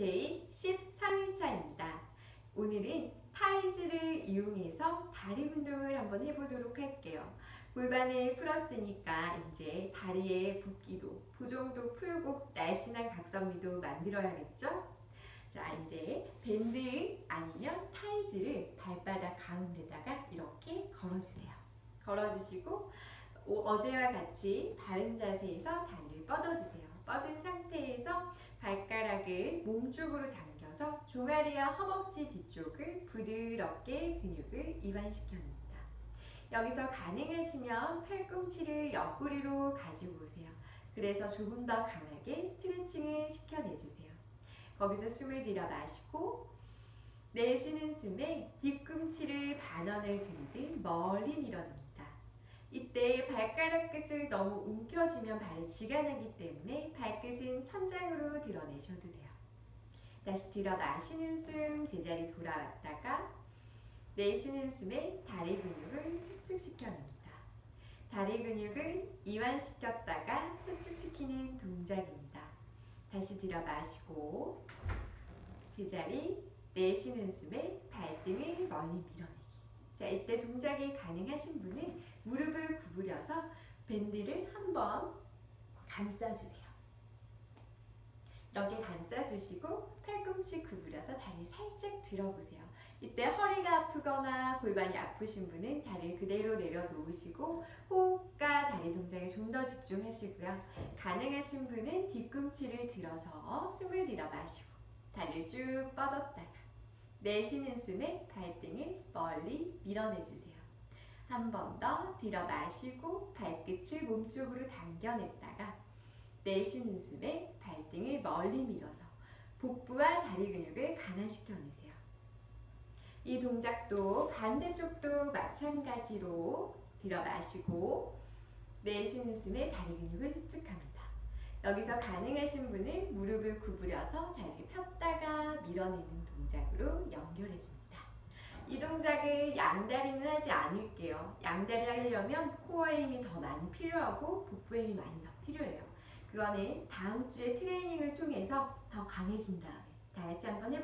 데이 13일차입니다. 오늘은 타이즈를 이용해서 다리 운동을 한번 해보도록 할게요. 골반을 풀었으니까 이제 다리의 붓기도, 부종도 풀고 날씬한 각선미도 만들어야겠죠? 자, 이제 밴드 아니면 타이즈를 발바닥 가운데다가 이렇게 걸어주세요. 걸어주시고 어제와 같이 바른 자세에서 다리를 뻗어주세요. 뻗은 상태에서 발가락을 몸쪽으로 당겨서 종아리와 허벅지 뒤쪽을 부드럽게 근육을 이완시켜줍니다. 여기서 가능하시면 팔꿈치를 옆구리로 가지고 오세요. 그래서 조금 더 강하게 스트레칭을 시켜내주세요. 거기서 숨을 들여 마시고 내쉬는 숨에 뒤꿈치를 반원을 그리듯 멀리 밀어냅니다. 이때 발가락 끝을 너무 움켜쥐면 발에 지가 나기 때문에 발끝은 천장으로 드러내셔도 돼요. 다시 들어 마시는 숨 제자리 돌아왔다가 내쉬는 숨에 다리 근육을 수축시켜냅니다. 다리 근육을 이완시켰다가 수축시키는 동작입니다. 다시 들어 마시고 제자리 내쉬는 숨에 발등을 멀리 밀어내기. 자, 이때 동작이 가능하신 분은 무릎을 구부려서 밴드를 한번 감싸주세요. 이렇게 감싸주시고 팔꿈치 구부려서 다리 살짝 들어보세요. 이때 허리가 아프거나 골반이 아프신 분은 다리를 그대로 내려놓으시고 호흡과 다리 동작에 좀 더 집중하시고요. 가능하신 분은 뒤꿈치를 들어서 숨을 들여 마시고 다리를 쭉 뻗었다가 내쉬는 숨에 발등을 멀리 밀어내주세요. 한 번 더 들어 마시고 발끝을 몸쪽으로 당겨냈다가 내쉬는 숨에 발 등을 멀리 밀어서 복부와 다리 근육을 강화시켜내세요. 이 동작도 반대쪽도 마찬가지로 들어 마시고 내쉬는 숨에 다리 근육을 수축합니다. 여기서 가능하신 분은 무릎을 구부려서 다리를 폈다가 밀어내는 동작으로 연결해줍니다. 이 동작을 양다리는 하지 않을게요. 양다리 하려면 코어의 힘이 더 많이 필요하고 복부의 힘이 많이 더 필요해요. 그거는 다음 주에 트레이닝을 통해서 더 강해진 다음에 다 같이 한번 해볼게요.